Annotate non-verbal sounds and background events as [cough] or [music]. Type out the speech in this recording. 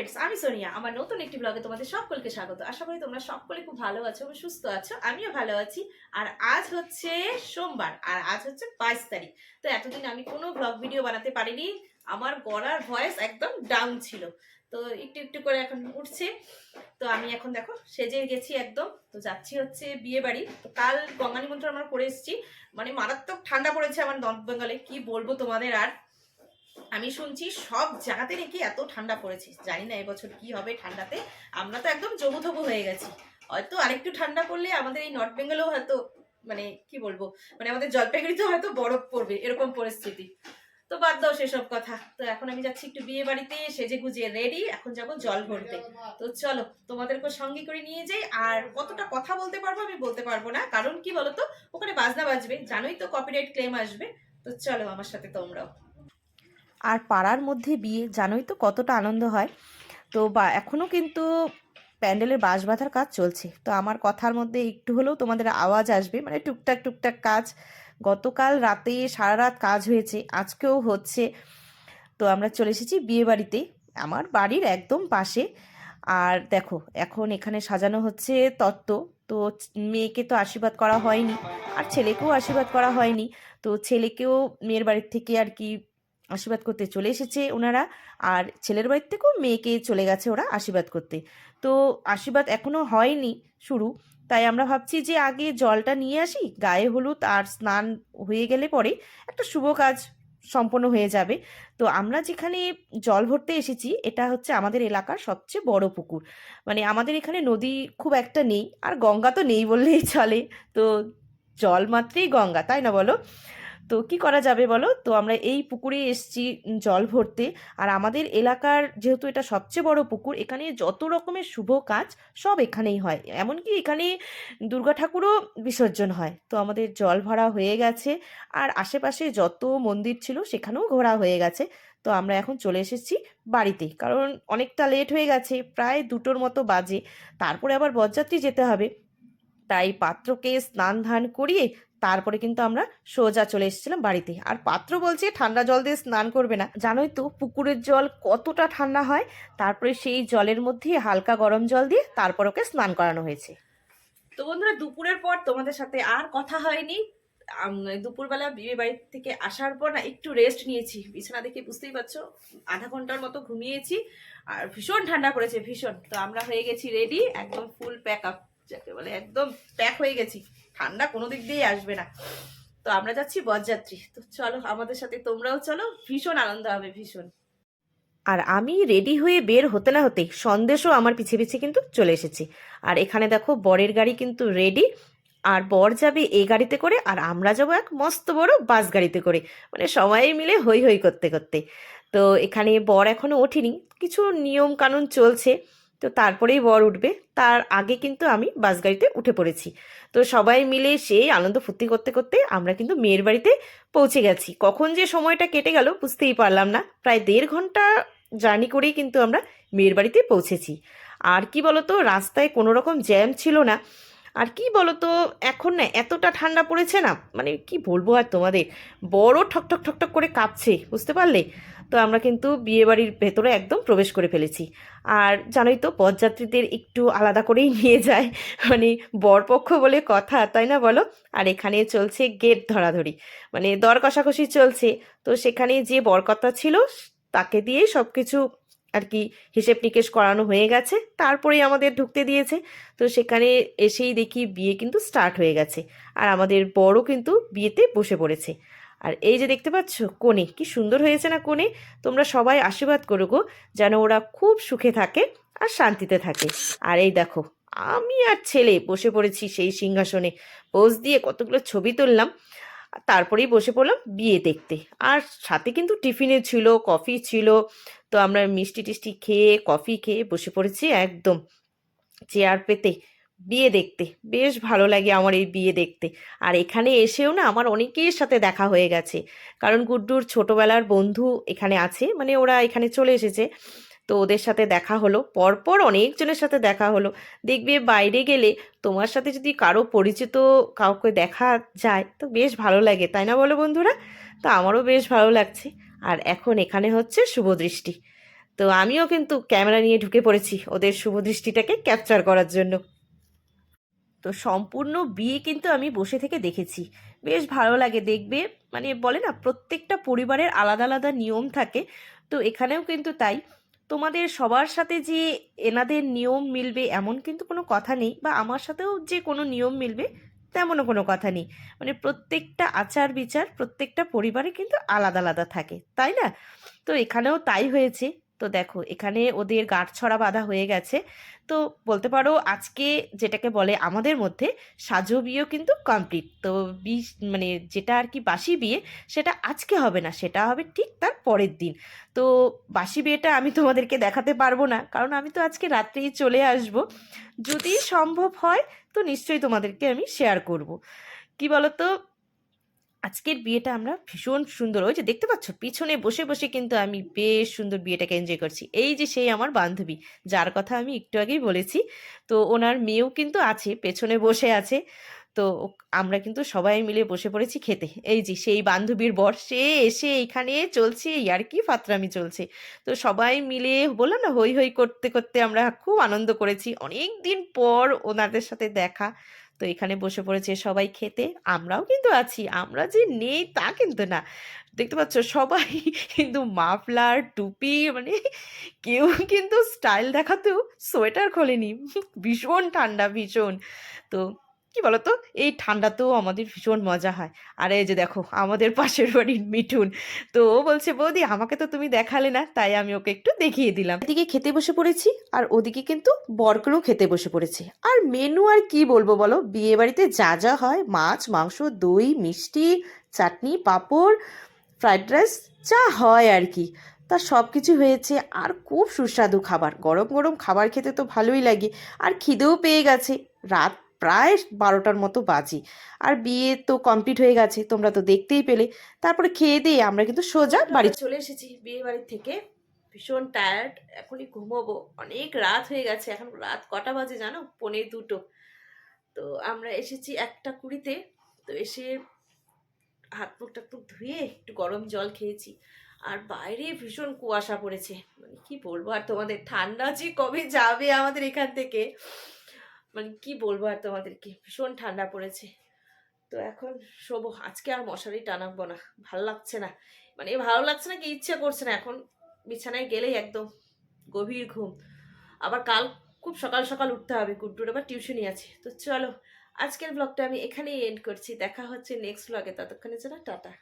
Friends আমি সোনিয়া, আমার নতুন একটি ব্লগে তোমাদের সকলকে স্বাগত। আশা করি তোমরা সকলে খুব ভালো আছো এবং সুস্থ আছো, আমিও ভালো আছি। আর আজ হচ্ছে সোমবার, আর আজ হচ্ছে বাইশ তারিখ। তো এতদিন আমি কোনো ব্লগ ভিডিও বানাতে পারিনি, আমার গলার ভয়েস একদম ডাউন ছিল। তো একটু একটু করে এখন উঠছে। তো আমি এখন দেখো, সেজে গেছি একদম। তো যাচ্ছি হচ্ছে বিয়ে বাড়ি তো কাল গঙ্গা নিমন্ত্রণ আমরা করে এসেছি। মানে মারাত্মক ঠান্ডা পড়েছে আমার নর্থ বেঙ্গলে, কি বলব তোমাদের আর? আমি শুনছি সব জায়গাতে নাকি এত ঠান্ডা পড়েছে। জানি না এবছর কি হবে ঠান্ডাতে। আমরা তো একদম জবুথবু হয়ে গেছি। হয়তো আরেকটু ঠান্ডা পড়লে আমাদের এই নর্থ বেঙ্গলেও হয়তো মানে কি বলব মানে আমাদের জলপাইগুড়িতেও হয়তো বরফ পড়বে এরকম পরিস্থিতি। তো বাদ দাও সেসব কথা। তো এখন আমি যাচ্ছি একটু বিয়ে বাড়িতে, সেজে গুজিয়ে রেডি এখন যাব জল ভরতে। তো চলো, তোমাদেরকে সঙ্গে করে নিয়ে যাই। আর কতটা কথা বলতে পারব আমি বলতে পারব না। কারণ কি বলতো, ওখানে বাজনা বাজবে। জানোই তো কপিরাইট ক্লেম আসবে। তো চলো আমার সাথে তোমরাও। আর পাড়ার মধ্যে বিয়ে, জানোই তো কতটা আনন্দ হয়। তো বা এখনও কিন্তু প্যান্ডেলের বাঁশ বাঁধার কাজ চলছে। তো আমার কথার মধ্যে একটু হলেও তোমাদের আওয়াজ আসবে মানে টুকটাক টুকটাক কাজ। গতকাল রাতে সারা রাত কাজ হয়েছে, আজকেও হচ্ছে। তো আমরা চলে এসেছি বিয়ে বাড়িতে, আমার বাড়ির একদম পাশে। আর দেখো, এখন এখানে সাজানো হচ্ছে তত্ত্ব। তো মেয়েকে তো আশীর্বাদ করা হয়নি, আর ছেলেকেও আশীর্বাদ করা হয়নি। তো ছেলেকেও মেয়ের বাড়ির থেকে আর কি আশীর্বাদ করতে চলে এসেছে ওনারা। আর ছেলের বাড়ির থেকেও মেয়েকে চলে গেছে ওরা আশীর্বাদ করতে। তো আশীর্বাদ এখনও হয়নি শুরু। তাই আমরা ভাবছি যে আগে জলটা নিয়ে আসি, গায়ে হলুদ আর স্নান হয়ে গেলে পরে একটা শুভ কাজ সম্পন্ন হয়ে যাবে। তো আমরা যেখানে জল ভরতে এসেছি, এটা হচ্ছে আমাদের এলাকার সবচেয়ে বড় পুকুর। মানে আমাদের এখানে নদী খুব একটা নেই, আর গঙ্গা তো নেই বললেই চলে। তো জল মাত্রেই গঙ্গা, তাই না বলো? তো কি করা যাবে বলো? তো আমরা এই পুকুরে এসছি জল ভরতে। আর আমাদের এলাকার যেহেতু এটা সবচেয়ে বড় পুকুর, এখানে যত রকমের শুভ কাজ সব এখানেই হয়। এমনকি এখানে দুর্গা ঠাকুরও বিসর্জন হয়। তো আমাদের জল ভরা হয়ে গেছে। আর আশেপাশে যত মন্দির ছিল সেখানেও ঘোরা হয়ে গেছে। তো আমরা এখন চলে এসেছি বাড়িতে। কারণ অনেকটা লেট হয়ে গেছে, প্রায় দুটোর মতো বাজে। তারপরে আবার বরযাত্রী যেতে হবে। তাই পাত্রকে স্নান ধান করিয়ে তারপরে কিন্তু আমরা সোজা চলে এসেছিলাম বাড়িতে। আর পাত্র বলছে, ঠান্ডা জল দিয়ে স্নান করবে না। জানোই তো পুকুরের জল কতটা ঠান্ডা হয়। তারপরে সেই জলের মধ্যে হালকা গরম জল দিয়ে তারপর ওকে স্নান করানো হয়েছে। তো বন্ধুরা, দুপুরের পর তোমাদের সাথে আর কথা হয়নি। দুপুরবেলা বিয়ে বাড়ি থেকে আসার পর না একটু রেস্ট নিয়েছি। বিছানা দেখে বুঝতেই পারছ, আধা ঘণ্টার মতো ঘুমিয়েছি। আর ভীষণ ঠান্ডা পড়েছে, ভীষণ। তো আমরা হয়ে গেছি রেডি একদম ফুল প্যাক আপ যাকে বলে একদম প্যাক হয়ে গেছি। ঠান্ডা কোনো দিক দিয়েই আসবে না। তো আমরা যাচ্ছি বরযাত্রী তো চলো, আমাদের সাথে তোমরাও চলো, ভীষণ আনন্দ হবে, ভীষণ। আর আমি রেডি হয়ে বের হতে না হতে সন্দেশও আমার পিছে পিছে কিন্তু চলে এসেছি। আর এখানে দেখো, বরের গাড়ি কিন্তু রেডি। আর বর যাবে এই গাড়িতে করে, আর আমরা যাব এক মস্ত বড় বাস গাড়িতে করে। মানে সবাই মিলে হই হই করতে করতে। তো এখানে বর এখনও ওঠেনি। কিছু নিয়ম কানুন চলছে। তো তারপরেই বর উঠবে। তার আগে কিন্তু আমি বাস গাড়িতে উঠে পড়েছি। তো সবাই মিলে সেই আনন্দ ফুর্তি করতে করতে আমরা কিন্তু মেয়ের বাড়িতে পৌঁছে গেছি। কখন যে সময়টা কেটে গেল বুঝতেই পারলাম না। প্রায় দেড় ঘণ্টা জার্নি করেই কিন্তু আমরা মেয়ের বাড়িতে পৌঁছেছি। আর কি বলতো, রাস্তায় কোনো রকম জ্যাম ছিল না। আর কি বলতো, এখন না এতটা ঠান্ডা পড়েছে না। মানে কি বলব আর তোমাদের? বড় ঠকঠক ঠকঠক করে কাঁপছে, বুঝতে পারলে? তো আমরা কিন্তু বিয়েবাড়ির ভেতরে একদম প্রবেশ করে ফেলেছি। আর জানোই তো পদযাত্রীদের একটু আলাদা করেই [laughs] নিয়ে যায়। মানে বরপক্ষ বলে কথা, তাই না বলো? আর এখানে চলছে গেট ধরাধরি। মানে দর কষাকষি চলছে। তো সেখানে যে বরকর্তা ছিল, তাকে দিয়েই সব কিছু আর কি হিসেব নিকেশ করানো হয়ে গেছে। তারপরেই আমাদের ঢুকতে দিয়েছে। তো সেখানে এসেই দেখি বিয়ে কিন্তু স্টার্ট হয়ে গেছে। আর আমাদের বড় কিন্তু বিয়েতে বসে পড়েছে। আর এই যে দেখতে পাচ্ছ কোণে, কি সুন্দর হয়েছে না কোণে? তোমরা সবাই আশীর্বাদ করো গো, যেন ওরা খুব সুখে থাকে আর শান্তিতে থাকে। আর এই দেখো, আমি আর ছেলে বসে পড়েছি সেই সিংহাসনে। পোজ দিয়ে কতগুলো ছবি তুললাম, তারপরেই বসে পড়লাম বিয়ে দেখতে। আর সাথে কিন্তু টিফিনে ছিল, কফি ছিল, তো আমরা মিষ্টি টিষ্টি খেয়ে, কফি খেয়ে বসে পড়েছি একদম। চেয়ার পেতে। বিয়ে দেখতে। বেশ ভালো লাগে আমার এই বিয়ে দেখতে। আর এখানে এসেও না আমার অনেকের সাথে দেখা হয়ে গেছে। কারণ গুড্ডুর ছোটোবেলার বন্ধু এখানে আছে মানে ওরা এখানে চলে এসেছে। তো ওদের সাথে দেখা হলো। পরপর অনেকজনের সাথে দেখা হলো। দেখবে বাইরে গেলে তোমার সাথে যদি কারও পরিচিত কাউকে দেখা যায়, তো বেশ ভালো লাগে। তাই না বলো বন্ধুরা? তো আমারও বেশ ভালো লাগছে। আর এখন এখানে হচ্ছে শুভদৃষ্টি তো আমিও কিন্তু ক্যামেরা নিয়ে ঢুকে পড়েছি ওদের শুভ দৃষ্টিটাকে ক্যাপচার করার জন্য। তো সম্পূর্ণ বিয়ে কিন্তু আমি বসে থেকে দেখেছি। বেশ ভালো লাগে দেখবে। মানে বলে না, প্রত্যেকটা পরিবারের আলাদা আলাদা নিয়ম থাকে। তো এখানেও কিন্তু তাই। তোমাদের সবার সাথে যে এনাদের নিয়ম মিলবে এমন কিন্তু কোনো কথা নেই বা আমার সাথেও যে কোনো নিয়ম মিলবে তেমনও কোনো কথা নেই। মানে প্রত্যেকটা আচার বিচার প্রত্যেকটা পরিবারে কিন্তু আলাদা আলাদা থাকে। তাই না? তো এখানেও তাই হয়েছে। তো দেখো, এখানে ওদের গাঁটছড়া বাঁধা হয়ে গেছে। তো বলতে পারো, আজকে যেটাকে বলে আমাদের মধ্যে সাজো বিয়েও কিন্তু কমপ্লিট তো বিষ মানে যেটা আর কি বাসি বিয়ে, সেটা আজকে হবে না, সেটা হবে ঠিক তার পরের দিন। তো বাসি বিয়েটা আমি তোমাদেরকে দেখাতে পারব না, কারণ আমি তো আজকে রাত্রেই চলে আসব। যদি সম্ভব হয়, তো নিশ্চয়ই তোমাদেরকে আমি শেয়ার করব। কি বলতো? আজকের বিয়েটা আমরা ভীষণ সুন্দর। ওই যে দেখতে পাচ্ছ, পিছনে বসে বসে কিন্তু আমি বেশ সুন্দর বিয়েটাকে এনজয় করছি। এই যে সেই আমার বান্ধবী, যার কথা আমি একটু আগেই বলেছি, তো ওনার মেয়েও কিন্তু আছে, পেছনে বসে আছে। তো আমরা কিন্তু সবাই মিলে বসে পড়েছি খেতে। এই যে সেই বান্ধবীর বর, সে এসে এখানে চলছে আর কি ফাতরামি চলছে। তো সবাই মিলে বললাম না, হই হই, করতে করতে আমরা খুব আনন্দ করেছি। অনেক দিন পর ওনাদের সাথে দেখা। তো এখানে বসে পড়েছে সবাই খেতে, আমরাও কিন্তু আছি। আমরা যে নেই তা কিন্তু না। দেখতে পাচ্ছ সবাই [laughs] কিন্তু মাফলার, টুপি মানে কেউ কিন্তু স্টাইল দেখাতেও সোয়েটার খোলেনি। [laughs] ভীষণ ঠান্ডা, ভীষণ। তো কি বলতো? এই ঠান্ডাতেও আমাদের ভীষণ মজা হয়। আর এই যে দেখো, আমাদের [laughs] পাশের বাড়ির মিঠুন। তো ও বলছে, বৌদি, আমাকে তো তুমি দেখালে না, তাই আমি ওকে একটু দেখিয়ে দিলাম। এদিকে খেতে বসে পড়েছি, আর ওদিকে কিন্তু বরগুলো খেতে বসে পড়েছে। আর মেনু আর কি বলব বলো? বিয়ে বাড়িতে যা যা হয়, মাছ, মাংস, দই, মিষ্টি, চাটনি, পাঁপড়, ফ্রাইড রাইস, যা হয় আর কি। তা সব কিছু হয়েছে, আর খুব সুস্বাদু খাবার। গরম গরম খাবার খেতে তো ভালোই লাগে। আর খিদেও পেয়ে গেছে। রাত প্রায় বারোটার মতো বাজি। আর বিয়ে তো কমপ্লিট হয়ে গেছে তোমরা তো দেখতেই পেলে। তারপরে খেয়ে দিয়ে আমরা কিন্তু সোজা বাড়ি চলে এসেছি বিয়ে বাড়ি থেকে। ভীষণ টায়ার্ড এখনই ঘুমোবো। অনেক রাত হয়ে গেছে এখন রাত কটা বাজে জানো? পনেরো দুটো। তো আমরা এসেছি একটা কুড়িতে। তো এসে হাত মুখ টাক ধুয়ে একটু গরম জল খেয়েছি। আর বাইরে ভীষণ কুয়াশা পড়েছে। মানে কি বলব আর তোমাদের ঠান্ডা যে কবে যাবে আমাদের এখান থেকে? মানে কি বলব আর তোমাদেরকে? ভীষণ ঠান্ডা পড়েছে। তো এখন শোবো, আজকে আর মশারি টানাবো না। ভালো লাগছে না। মানে ভালো লাগছে না কি ইচ্ছে করছে না। এখন বিছানায় গেলেই একদম গভীর ঘুম। আবার কাল খুব সকাল সকাল উঠতে হবে। গুড্ডুর আবার টিউশনই আছে। তো চলো, আজকের ব্লগটা আমি এখানেই এন্ড করছি। দেখা হচ্ছে নেক্সট ব্লগে ততক্ষণের জন্য টাটা।